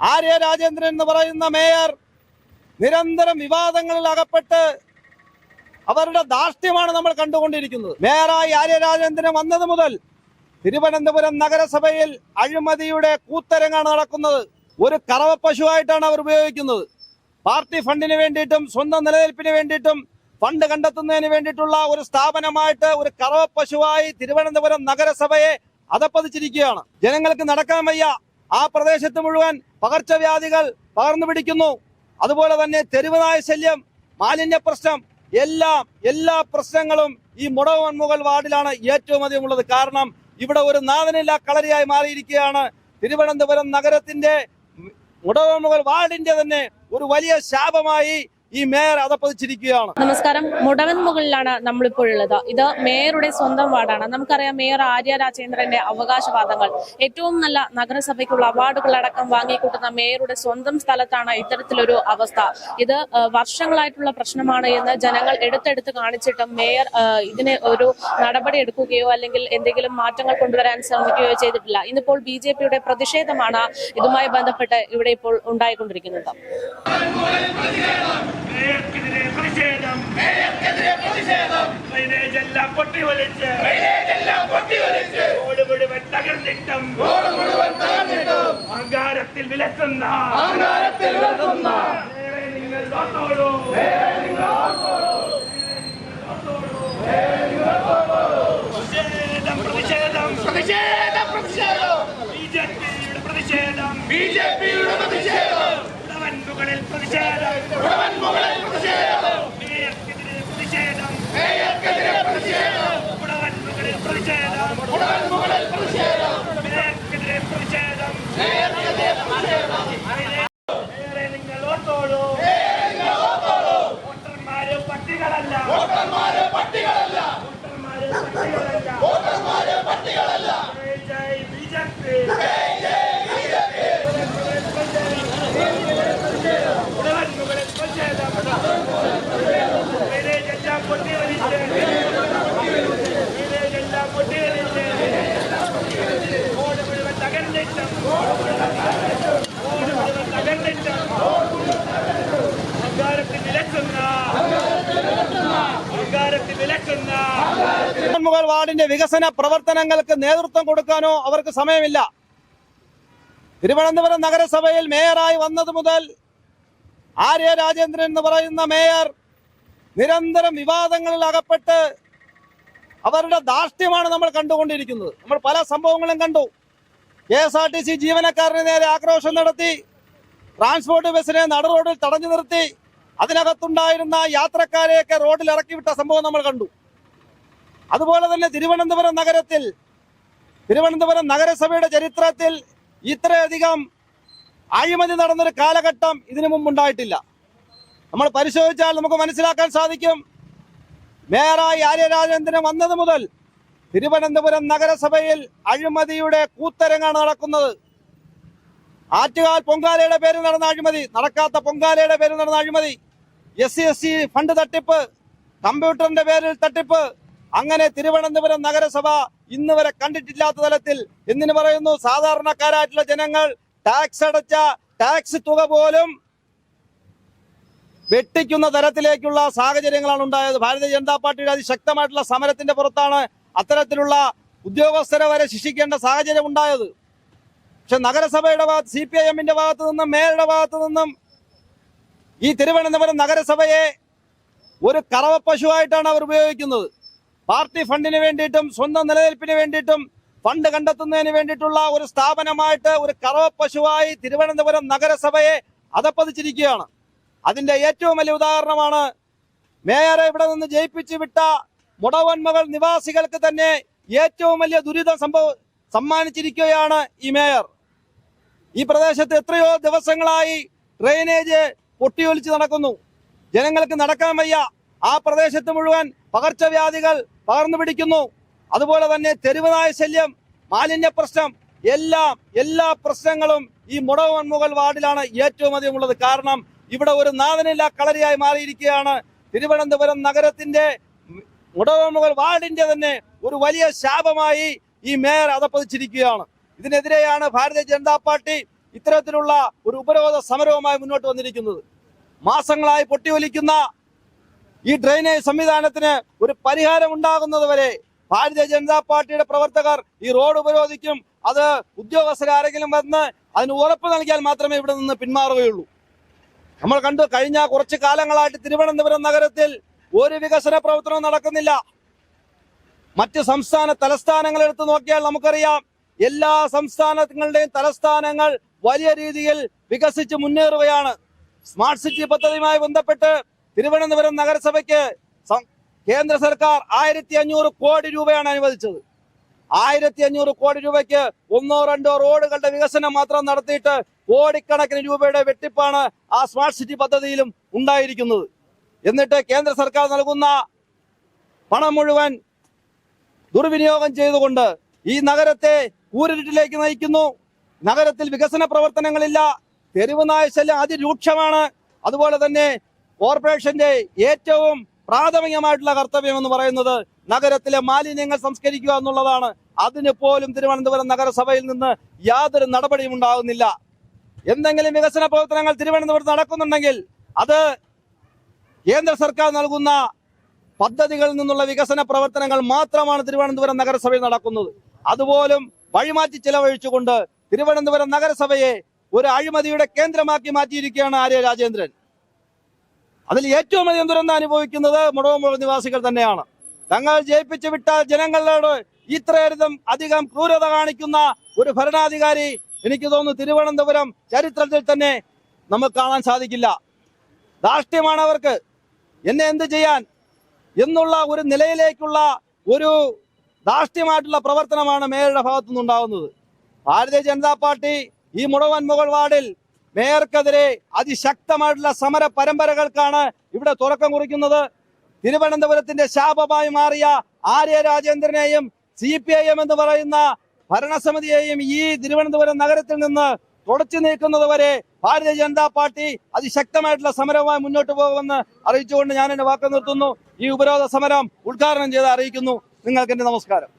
ആര്യ രാജേന്ദ്രൻ എന്ന് പറയുന്ന മേയർ നിരന്തരം വിവാദങ്ങളിൽ അകപ്പെട്ട് അവരുടെ ധാർഷ്ട്യമാണ് നമ്മൾ കണ്ടുകൊണ്ടിരിക്കുന്നത്. മേയറായി ആര്യ രാജേന്ദ്രൻ വന്നത് മുതൽ തിരുവനന്തപുരം നഗരസഭയിൽ അഴിമതിയുടെ കൂത്തരങ്ങാണ് നടക്കുന്നത്. ഒരു കറവ പശുവായിട്ടാണ് അവർ ഉപയോഗിക്കുന്നത്. പാർട്ടി ഫണ്ടിന് വേണ്ടിയിട്ടും സ്വന്തം നിലനിൽപ്പിന് വേണ്ടിയിട്ടും ഫണ്ട് കണ്ടെത്തുന്നതിന് വേണ്ടിയിട്ടുള്ള ഒരു സ്ഥാപനമായിട്ട് ഒരു കറവ പശുവായി തിരുവനന്തപുരം നഗരസഭയെ അതപ്പതിച്ചിരിക്കുകയാണ്. ജനങ്ങൾക്ക് നടക്കാൻ വയ്യ. ആ പ്രദേശത്ത് മുഴുവൻ പകർച്ചവ്യാധികൾ പകർന്നു പിടിക്കുന്നു. അതുപോലെ തന്നെ തെരുവുനായ ശല്യം മാലിന്യ പ്രശ്നം എല്ലാം എല്ലാ പ്രശ്നങ്ങളും ഈ മുടവൻമുകൾ വാർഡിലാണ് ഏറ്റവും അധികം ഉള്ളത് കാരണം ഇവിടെ ഒരു നാഥനില്ല കളരിയായി മാറിയിരിക്കുകയാണ്. തിരുവനന്തപുരം നഗരത്തിന്റെ മുടവൻമുകൾ വാർഡിന്റെ തന്നെ ഒരു വലിയ ശാപമായി ഈ മേയർ അതപ്പതിച്ചിരിക്കുകയാണ്. നമസ്കാരം. മുടവൻ മുകളിലാണ് നമ്മളിപ്പോൾ ഉള്ളത്. ഇത് മേയറുടെ സ്വന്തം വാർഡാണ്. നമുക്കറിയാം മേയർ ആര്യ രാജേന്ദ്രന്റെ അവകാശവാദങ്ങൾ. ഏറ്റവും നല്ല നഗരസഭയ്ക്കുള്ള അവാർഡുകളടക്കം വാങ്ങിക്കൂട്ടുന്ന മേയറുടെ സ്വന്തം സ്ഥലത്താണ് ഇത്തരത്തിലൊരു അവസ്ഥ. ഇത് വർഷങ്ങളായിട്ടുള്ള പ്രശ്നമാണ് എന്ന് ജനങ്ങൾ എടുത്തെടുത്ത് കാണിച്ചിട്ടും മേയർ ഇതിന് ഒരു നടപടി എടുക്കുകയോ അല്ലെങ്കിൽ എന്തെങ്കിലും മാറ്റങ്ങൾ കൊണ്ടുവരാൻ ശ്രമിക്കുകയോ ചെയ്തിട്ടില്ല. ഇന്നിപ്പോൾ ബി ജെ പിയുടെ പ്രതിഷേധമാണ് ഇതുമായി ബന്ധപ്പെട്ട് ഇവിടെ ഇപ്പോൾ ഉണ്ടായിക്കൊണ്ടിരിക്കുന്നത്. മേയർക്കെതിരെ പ്രതിഷേധം. ഡ്രെയിനേജ് എല്ലാം പൊട്ടിയൊലിച്ച്. റോഡ് മുഴുവൻ തകർന്നിട്ടും. അഹങ്കാരത്തിൽ വിലസുന്ന നേരെ നിങ്ങൾ ഓർത്തോളൂ. പ്രതിഷേധം പ്രതിഷേധം. ബിജെപിയുടെ പ്രതിഷേധം. പിയുടെ പ്രതിഷേധം. മേയർക്കെതിരെ പ്രതിഷേധം ഉടവൻമുകളിൽ പ്രതിഷേധം മേയർക്കെതിരെ പ്രതിഷേധം നേരെ നിങ്ങൾ ഓർത്തോളൂ വോട്ടർമാര് പട്ടികളല്ല വോട്ടർമാര് പട്ടികളല്ല ജയ് ജയ് ബി ജെ പി ഉടവൻമുകളിൽ പ്രതിഷേധം ഡ്രെയിനേജെല്ലാം പൊട്ടിയൊലിച്ച് ഡ്രെയിനേജെല്ലാം പൊട്ടിയൊലിച്ച് റോഡ് മുഴുവൻ തകർന്നിട്ടും റോഡ് മുഴുവൻ തകർന്നിട്ടും അഹങ്കാരത്തിൽ വിലക്കുന്ന അഹങ്കാരത്തിൽ വിലക്കുന്ന മുകൾ വാർഡിന്റെ വികസന പ്രവർത്തനങ്ങൾക്ക് നേതൃത്വം കൊടുക്കാനോ അവർക്ക് സമയമില്ല. തിരുവനന്തപുരം നഗരസഭയിൽ മേയറായി വന്നത് മുതൽ ആര്യ രാജേന്ദ്രൻ എന്ന് പറയുന്ന മേയർ നിരന്തരം വിവാദങ്ങളിൽ അകപ്പെട്ട് അവരുടെ ധാർഷ്ട്യമാണ് നമ്മൾ കണ്ടുകൊണ്ടിരിക്കുന്നത്. നമ്മൾ പല സംഭവങ്ങളും കണ്ടു. K S R T C ജീവനക്കാരന് നേരെ ആക്രോശം നടത്തി ട്രാൻസ്പോർട്ട് ബസ്സിനെ നടുറോഡിൽ തടഞ്ഞു നിർത്തി അതിനകത്തുണ്ടായിരുന്ന യാത്രക്കാരെയൊക്കെ റോഡിൽ ഇറക്കി വിട്ട സംഭവം നമ്മൾ കണ്ടു. അതുപോലെ തന്നെ തിരുവനന്തപുരം നഗരത്തിൽ തിരുവനന്തപുരം നഗരസഭയുടെ ചരിത്രത്തിൽ ഇത്രയധികം അഴിമതി നടന്നൊരു കാലഘട്ടം ഇതിനു മുമ്പ് ഉണ്ടായിട്ടില്ല നമ്മൾ പരിശോധിച്ചാൽ നമുക്ക് മനസ്സിലാക്കാൻ സാധിക്കും മേയറായി ആര്യരാജേന്ദ്രൻ വന്നത് മുതൽ തിരുവനന്തപുരം നഗരസഭയിൽ അഴിമതിയുടെ കൂത്തരങ്ങാണ് നടക്കുന്നത്. ആറ്റുകാൽ പൊങ്കാലയുടെ പേരിൽ നടന്ന അഴിമതി നടക്കാത്ത പൊങ്കാലയുടെ പേരിൽ നടന്ന അഴിമതി S C S C fund തട്ടിപ്പ് കമ്പ്യൂട്ടറിന്റെ പേരിൽ തട്ടിപ്പ് അങ്ങനെ തിരുവനന്തപുരം നഗരസഭ ഇന്ന് വരെ കണ്ടിട്ടില്ലാത്ത തലത്തിൽ എന്തിനു പറയുന്നു സാധാരണക്കാരായിട്ടുള്ള ജനങ്ങൾ ടാക്സ് അടച്ച ടാക്സ് തുക പോലും വെട്ടിക്കുന്ന തരത്തിലേക്കുള്ള സാഹചര്യങ്ങളാണ് ഉണ്ടായത്. ഭാരതീയ ജനതാ പാർട്ടിയുടെ അതിശക്തമായിട്ടുള്ള സമരത്തിന്റെ പുറത്താണ് അത്തരത്തിലുള്ള ഉദ്യോഗസ്ഥരെ വരെ ശിക്ഷിക്കേണ്ട സാഹചര്യം ഉണ്ടായത്. പക്ഷെ നഗരസഭയുടെ ഭാഗത്ത് സി പി ഐ എമ്മിന്റെ ഭാഗത്തു നിന്നും മേയറുടെ ഭാഗത്തു നിന്നും ഈ തിരുവനന്തപുരം നഗരസഭയെ ഒരു കറവ പശുവായിട്ടാണ് അവർ ഉപയോഗിക്കുന്നത്. പാർട്ടി ഫണ്ടിന് വേണ്ടിയിട്ടും സ്വന്തം നിലനിൽപ്പിന് വേണ്ടിയിട്ടും ഫണ്ട് കണ്ടെത്തുന്നതിന് വേണ്ടിയിട്ടുള്ള ഒരു സ്ഥാപനമായിട്ട് ഒരു കറവ പശുവായി തിരുവനന്തപുരം നഗരസഭയെ അതപ്പതിച്ചിരിക്കുകയാണ് അതിന്റെ ഏറ്റവും വലിയ ഉദാഹരണമാണ് മേയറെ ഇവിടെ നിന്ന് ജയിപ്പിച്ചു വിട്ട മുടവന്മകൾ നിവാസികൾക്ക് തന്നെ ഏറ്റവും വലിയ ദുരിതം സംഭവ സമ്മാനിച്ചിരിക്കുകയാണ് ഈ മേയർ. ഈ പ്രദേശത്ത് എത്രയോ ദിവസങ്ങളായി ഡ്രെയിനേജ് പൊട്ടിയൊലിച്ച് നടക്കുന്നു. ജനങ്ങൾക്ക് നടക്കാൻ വയ്യ. ആ പ്രദേശത്ത് മുഴുവൻ പകർച്ചവ്യാധികൾ പകർന്നു പിടിക്കുന്നു. അതുപോലെ തന്നെ തെരുവുനായ ശല്യം മാലിന്യ പ്രശ്നം എല്ലാം എല്ലാ പ്രശ്നങ്ങളും ഈ മുടവൻമുകൾ വാർഡിലാണ് ഏറ്റവും അധികം ഉള്ളത് കാരണം ഇവിടെ ഒരു നാഥനില്ല കളരിയായി മാറിയിരിക്കുകയാണ്. തിരുവനന്തപുരം നഗരത്തിന്റെ മുടവൻമുകൾ വാർഡിന്റെ തന്നെ ഒരു വലിയ ശാപമായി ഈ മേയർ അതപ്പതിച്ചിരിക്കുകയാണ്. ഇതിനെതിരെയാണ് ഭാരതീയ ജനതാ പാർട്ടി ഇത്തരത്തിലുള്ള ഒരു ഉപരോധ സമരവുമായി മുന്നോട്ട് വന്നിരിക്കുന്നത്. മാസങ്ങളായി പൊട്ടിയൊലിക്കുന്ന ഈ ഡ്രെയിനേജ് സംവിധാനത്തിന് ഒരു പരിഹാരം ഉണ്ടാകുന്നത് വരെ ഭാരതീയ ജനതാ പാർട്ടിയുടെ പ്രവർത്തകർ ഈ റോഡ് ഉപരോധിക്കും അത് ഉദ്യോഗസ്ഥരാരെങ്കിലും വന്ന് അതിന് ഉറപ്പ് നൽകിയാൽ മാത്രമേ ഇവിടെ നിന്ന് പിന്മാറുകയുള്ളൂ. നമ്മൾ കണ്ടു കഴിഞ്ഞ കുറച്ച് കാലങ്ങളായിട്ട് തിരുവനന്തപുരം നഗരത്തിൽ ഒരു വികസന പ്രവർത്തനവും നടക്കുന്നില്ല. മറ്റ് സംസ്ഥാന തലസ്ഥാനങ്ങൾ എടുത്തു നോക്കിയാൽ നമുക്കറിയാം എല്ലാ സംസ്ഥാനങ്ങളുടെയും തലസ്ഥാനങ്ങൾ വലിയ രീതിയിൽ വികസിച്ച് മുന്നേറുകയാണ്. സ്മാർട്ട് സിറ്റി പദ്ധതിയുമായി ബന്ധപ്പെട്ട് തിരുവനന്തപുരം നഗരസഭയ്ക്ക് കേന്ദ്ര സർക്കാർ ആയിരത്തി അഞ്ഞൂറ് കോടി രൂപയാണ് അനുവദിച്ചത്. ആയിരത്തി അഞ്ഞൂറ് കോടി രൂപയ്ക്ക് ഒന്നോ രണ്ടോ റോഡുകളുടെ വികസനം മാത്രം നടത്തിയിട്ട് കോടിക്കണക്കിന് രൂപയുടെ വെട്ടിപ്പാണ് ആ സ്മാർട്ട് സിറ്റി പദ്ധതിയിലും ഉണ്ടായിരിക്കുന്നത്. എന്നിട്ട് കേന്ദ്ര സർക്കാർ നൽകുന്ന പണം മുഴുവൻ ദുർവിനിയോഗം ചെയ്തുകൊണ്ട് ഈ നഗരത്തെ കൂരിരുട്ടിലേക്ക് നയിക്കുന്നു. നഗരത്തിൽ വികസന പ്രവർത്തനങ്ങളില്ല. തെരുവ് നായ ശല്യം അതിരൂക്ഷമാണ്. അതുപോലെ തന്നെ കോർപ്പറേഷന്റെ ഏറ്റവും പ്രാഥമികമായിട്ടുള്ള കർത്തവ്യം എന്ന് പറയുന്നത് നഗരത്തിലെ മാലിന്യങ്ങൾ സംസ്കരിക്കുക എന്നുള്ളതാണ്. അതിന് പോലും തിരുവനന്തപുരം നഗരസഭയിൽ നിന്ന് യാതൊരു നടപടിയും ഉണ്ടാകുന്നില്ല. എന്തെങ്കിലും വികസന പ്രവർത്തനങ്ങൾ തിരുവനന്തപുരത്ത് നടക്കുന്നുണ്ടെങ്കിൽ അത് കേന്ദ്ര സർക്കാർ നൽകുന്ന പദ്ധതികളിൽ നിന്നുള്ള വികസന പ്രവർത്തനങ്ങൾ മാത്രമാണ് തിരുവനന്തപുരം നഗരസഭയിൽ നടക്കുന്നത്. അതുപോലും വഴിമാറ്റി ചെലവഴിച്ചുകൊണ്ട് തിരുവനന്തപുരം നഗരസഭയെ ഒരു അഴിമതിയുടെ കേന്ദ്രമാക്കി മാറ്റിയിരിക്കുകയാണ് ആര്യ രാജേന്ദ്രൻ. അതിൽ ഏറ്റവും അധികം ദുരന്തം അനുഭവിക്കുന്നത് മുടവമ്പുഴ നിവാസികൾ തന്നെയാണ്. തങ്ങൾ ജയിപ്പിച്ചു വിട്ട ജനങ്ങളോട് ഇത്രയധികം അധികം ക്രൂരത കാണിക്കുന്ന ഒരു ഭരണാധികാരി എനിക്ക് തോന്നുന്നു തിരുവനന്തപുരം ചരിത്രത്തിൽ തന്നെ നമുക്ക് കാണാൻ സാധിക്കില്ല. ധാർഷ്ട്യമാണ് അവർക്ക്. എന്നെ എന്ത് ചെയ്യാൻ? എന്നുള്ള ഒരു നിലയിലേക്കുള്ള ഒരു ധാർഷ്ട്യമായിട്ടുള്ള പ്രവർത്തനമാണ് മേയറുടെ ഭാഗത്തു നിന്നുണ്ടാകുന്നത് ഭാരതീയ ജനതാ പാർട്ടി ഈ മുടവൻ മുകൾ വാർഡിൽ മേയർക്കെതിരെ അതിശക്തമായിട്ടുള്ള സമര പരമ്പരകൾക്കാണ് ഇവിടെ തുറക്കം കുറിക്കുന്നത്. തിരുവനന്തപുരത്തിന്റെ ശാപമായി മാറിയ ആര്യ രാജേന്ദ്രനെയും സി പി ഐ എം എന്ന് പറയുന്ന ഭരണസമിതിയെയും ഈ തിരുവനന്തപുരം നഗരത്തിൽ നിന്ന് തുടച്ചു നീക്കുന്നത് വരെ ഭാരതീയ ജനതാ പാർട്ടി അതിശക്തമായിട്ടുള്ള സമരവുമായി മുന്നോട്ട് പോകുമെന്ന് അറിയിച്ചുകൊണ്ട് ഞാൻ എന്റെ വാക്ക് നിർത്തുന്നു. ഈ ഉപരോധ സമരം ഉദ്ഘാടനം ചെയ്ത് അറിയിക്കുന്നു. നിങ്ങൾക്ക് എന്റെ നമസ്കാരം.